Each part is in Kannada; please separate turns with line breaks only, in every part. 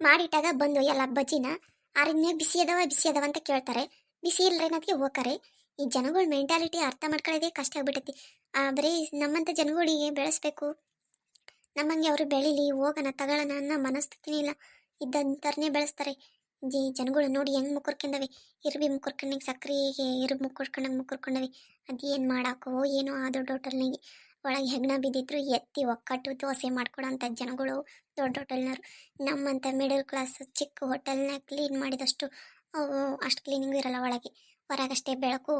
ಮಾಡಿಟ್ಟಾಗ ಬಂದು ಎಲ್ಲ ಬಜ್ಜಿನ ಆರಿದ್ಮೇಲೆ ಬಿಸಿ ಅದಾವ ಬಿಸಿ ಅದಾವ ಅಂತ ಕೇಳ್ತಾರೆ. ಬಿಸಿ ಇಲ್ರೇನದಕ್ಕೆ ಹೋಗ್ತಾರೆ. ಈ ಜನಗಳ ಮೆಂಟಾಲಿಟಿ ಅರ್ಥ ಮಾಡ್ಕೊಳ್ಳೋದೇ ಕಷ್ಟ ಆಗ್ಬಿಟ್ಟೈತಿ ಆ, ಬರೀ ನಮ್ಮಂಥ ಜನಗಳಿಗೆ ಬೆಳೆಸ್ಬೇಕು. ನಮ್ಮಂಗೆ ಅವರು ಬೆಳೀಲಿ ಹೋಗೋಣ ತಗೊಳ್ಳೋಣ ಅನ್ನೋ ಮನಸ್ಥಿತಿನೇ ಇಲ್ಲ. ಇದ್ದಂಥವ್ರನ್ನೇ ಬೆಳೆಸ್ತಾರೆ. ಜಿ ಜನಗಳು ನೋಡಿ ಹೆಂಗೆ ಮುಕ್ಕರ್ಕೊಂಡವೆ ಇರ್ಬಿ ಮುಕ್ಕರ್ಕೊಂಡಂಗೆ ಸಕ್ರೆಗೆ ಇರ್ಬಿ ಮುಕ್ಕರ್ಕೊಂಡಂಗೆ ಮುಕ್ಕರ್ಕೊಂಡವೆ ಅದೇನು ಮಾಡಾಕೋ ಏನೋ ಆ ದೊಡ್ಡ ಹೋಟೆಲ್ನಾಗೆ ಒಳಗೆ ಹೆಗ್ಣ ಬಿದ್ದಿದ್ರು, ಎತ್ತಿ ಒಕ್ಕಟ್ಟು ದೋಸೆ ಮಾಡ್ಕೊಡೋಂಥ ಜನಗಳು ದೊಡ್ಡ ಹೋಟೆಲ್ನವರು ನಮ್ಮಂಥ ಮಿಡಲ್ ಕ್ಲಾಸ್ ಚಿಕ್ಕ ಹೋಟೆಲ್ನ ಕ್ಲೀನ್ ಮಾಡಿದಷ್ಟು ಅಷ್ಟು ಕ್ಲೀನಿಂಗ್ ಇರಲ್ಲ ಒಳಗೆ. ಹೊರಗಷ್ಟೇ ಬೆಳಕು,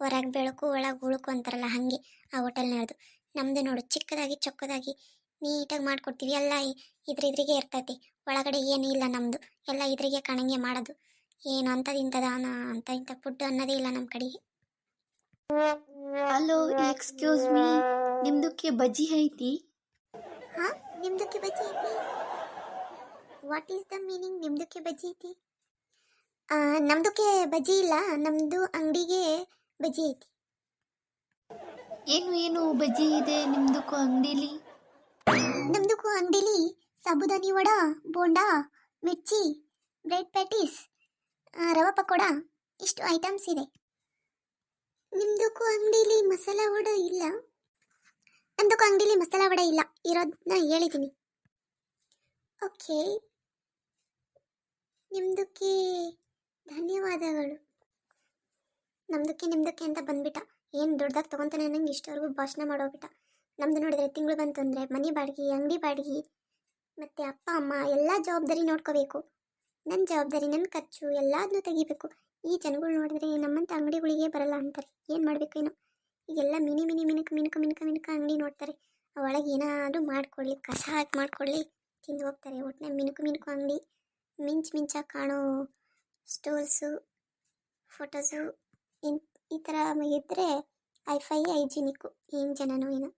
ಹೊರಗೆ ಬೆಳಕು, ಒಳಗೆ ಉಳುಕು ಅಂತಾರಲ್ಲ ಹಾಗೆ ಆ ಹೋಟೆಲ್ನವ್ರದ್ದು ನಮ್ಮದು ನೋಡು ಚಿಕ್ಕದಾಗಿ ಚೊಕ್ಕದಾಗಿ ನೀಟಾಗಿ ಮಾಡ್ಕೊಡ್ತೀವಿ. ಎಲ್ಲ ಇದ್ರಿದ್ರಿಗೆ ಇರ್ತೈತಿ. ಒಳಗಡೆ ಏನೂ ಇಲ್ಲ ನಮ್ಮದು ಎಲ್ಲ ಇದ್ರಿಗೆ ಕಣಂಗೆ ಮಾಡೋದು. ಏನು ಅಂಥದ್ದು ಇಂಥದ್ದು ಅಂತ ಇಂಥ ಫುಡ್ ಅನ್ನೋದೇ ಇಲ್ಲ ನಮ್ಮ ಕಡೆಗೆ.
ಹಲೋ ಎಕ್ಸ್ಕ್ಯೂಸ್ ಮೀ ನಿಮ್ದಕ್ಕೆ ಬಜ್ಜಿ ಐತಿ?
ಹಾಂ ನಿಮ್ದಕ್ಕೆ ಬಜ್ಜಿ ಐತಿ? ವಾಟ್ ಈಸ್ ದ ಮೀನಿಂಗ್ ನಿಮ್ದಕ್ಕೆ ಬಜ್ಜಿ ಐತಿ? ನಮ್ದಕ್ಕೆ ಬಜ್ಜಿ ಇಲ್ಲ ನಮ್ಮದು ಅಂಗಡಿಗೆ ಬಜ್ಜಿ ಐತಿ.
ಏನು ಏನು ಬಜ್ಜಿ ಇದೆ ನಿಮ್ದಕ್ಕೂ ಅಂಗಡಿಲಿ?
ನಮ್ದಕ್ಕೂ ಅಂಗಡಿಲಿ ಸಾಬುದಾನಿ ವಡ ಬೋಂಡಾ ಮಿರ್ಚಿ ಬ್ರೆಡ್ ಪ್ಯಾಟೀಸ್ ರವೆ ಪಕೋಡ ಇಷ್ಟು ಐಟಮ್ಸ್ ಇದೆ. ನಿಮ್ದಕ್ಕೂ ಅಂಗಡಿಲಿ ಮಸಾಲ ವಡ ಇಲ್ಲ. ನಮ್ದಕ್ಕೂ ಅಂಗಡಿಲಿ ಮಸಾಲ ವಡ ಇಲ್ಲ. ಇರೋದನ್ನ ಹೇಳಿದ್ದೀನಿ ಓಕೆ. ನಿಮ್ದಕ್ಕೆ ಧನ್ಯವಾದಗಳು. ನಮ್ದಕ್ಕೆ ನಿಮ್ದಕ್ಕೆ ಅಂತ ಬಂದ್ಬಿಟ್ಟ. ಏನು ದೊಡ್ಡದಾಗಿ ತೊಗೊತಾನೆ ನಂಗೆ ಇಷ್ಟವರೆಗೂ ಭಾಷಣ ಮಾಡೋಗ್ಬಿಟ್ಟ. ನಮ್ದು ನೋಡಿದ್ರೆ ತಿಂಗಳು ಅಂದರೆ ಮನೆ ಬಾಡಿಗೆ, ಅಂಗಡಿ ಬಾಡಿಗೆ, ಮತ್ತು ಅಪ್ಪ, ಅಮ್ಮ ಎಲ್ಲ ಜವಾಬ್ದಾರಿ ನೋಡ್ಕೋಬೇಕು. ನನ್ನ ಜವಾಬ್ದಾರಿ ನನ್ನ ಖರ್ಚು ಎಲ್ಲದನ್ನೂ ತೆಗಿಬೇಕು. ಈ ಜನಗಳು ನೋಡಿದ್ರೆ ನಮ್ಮಂಥ ಅಂಗಡಿಗಳಿಗೆ ಬರಲ್ಲ ಅಂತಾರೆ. ಏನು ಮಾಡಬೇಕು ಏನೋ ಈಗೆಲ್ಲ ಮಿನಿ ಮಿನಿ ಮಿನುಕ ಮಿನುಕ ಮಿನಕ ಮಿನಕ ಅಂಗಡಿ ನೋಡ್ತಾರೆ. ಒಳಗೆ ಏನಾದರೂ ಮಾಡ್ಕೊಳ್ಳಿ ಕಸ ಹಾಕಿ ಮಾಡ್ಕೊಳ್ಳಿ ತಿಂದು ಹೋಗ್ತಾರೆ. ಒಟ್ಟಿನ ಮಿನುಕು ಮಿನುಕು ಅಂಗಡಿ, ಮಿಂಚು ಮಿಂಚಾಗಿ ಕಾಣೋ ಸ್ಟೋಲ್ಸು, ಫೋಟೋಸು, ಇನ್ ಈ ಥರ ಇದ್ದರೆ ಐಫೈ ಹೈಜಿನಿಕ್ಕು. ಏನು ಜನನೋ ಏನೋ.